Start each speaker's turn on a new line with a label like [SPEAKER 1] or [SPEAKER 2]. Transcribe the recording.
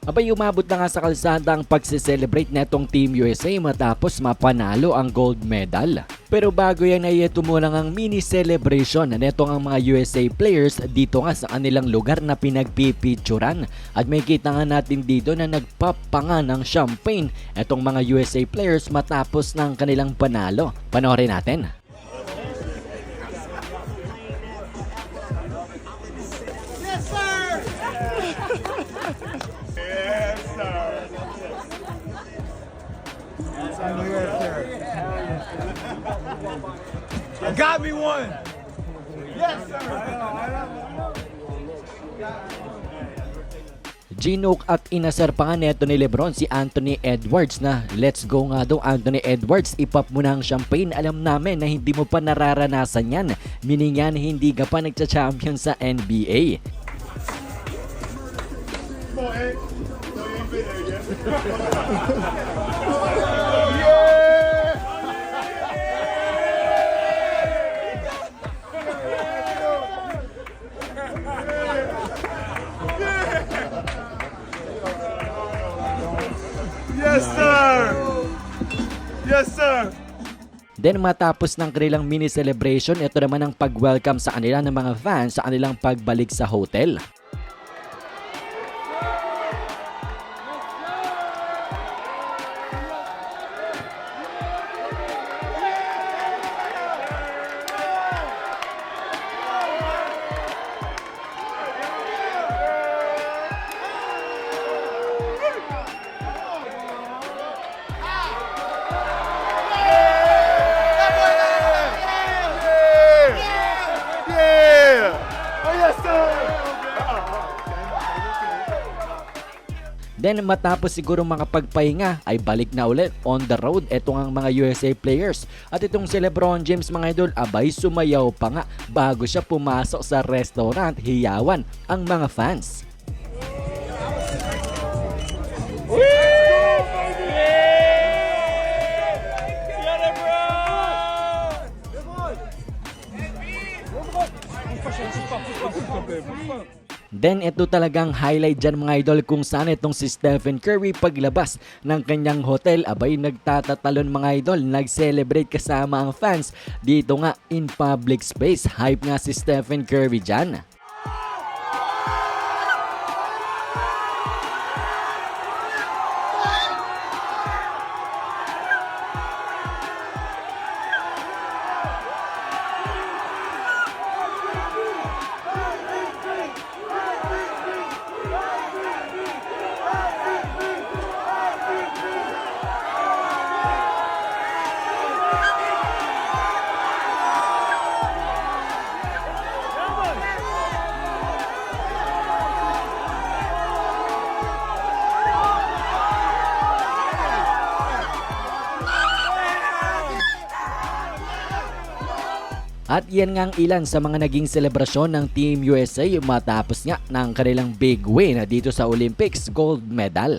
[SPEAKER 1] Abay umabot na nga sa kalsada ang pagse-celebrate netong Team USA matapos mapanalo ang gold medal. Pero bago yan ay ito muna ang mini celebration na netong ang mga USA players dito nga sa kanilang lugar na pinagpipicturan. At may kita nga natin dito na nagpapanga ng champagne etong mga USA players matapos ng kanilang panalo. Panoorin natin.
[SPEAKER 2] I got me one.
[SPEAKER 1] Ginook at inasar pa nga neto ni Lebron si Anthony Edwards na let's go nga daw Anthony Edwards. Ipap mo na ang champagne. Alam namin na hindi mo pa nararanasan yan. Meaning yan hindi ka pa nagcha-champion sa NBA
[SPEAKER 2] Yes, sir. Yes, sir.
[SPEAKER 1] Then matapos ng kanilang mini celebration, ito naman ang pag-welcome sa kanila ng mga fans sa kanilang pagbalik sa hotel.
[SPEAKER 2] Yeah.
[SPEAKER 1] Then matapos siguro mga pagpahinga ay balik na ulit on the road etong ang mga USA players. At itong si Lebron James mga idol abay sumayaw pa nga bago siya pumasok sa restaurant hiyawan ang mga fans. Then ito talagang highlight dyan mga idol kung saan itong si Stephen Curry paglabas ng kanyang hotel. Abay nagtatatalon mga idol. Nag-celebrate kasama ang fans dito nga in public space. Hype nga si Stephen Curry dyan. At yan nga ang ilan sa mga naging selebrasyon ng Team USA matapos nga ng kanilang big win dito sa Olympics gold medal.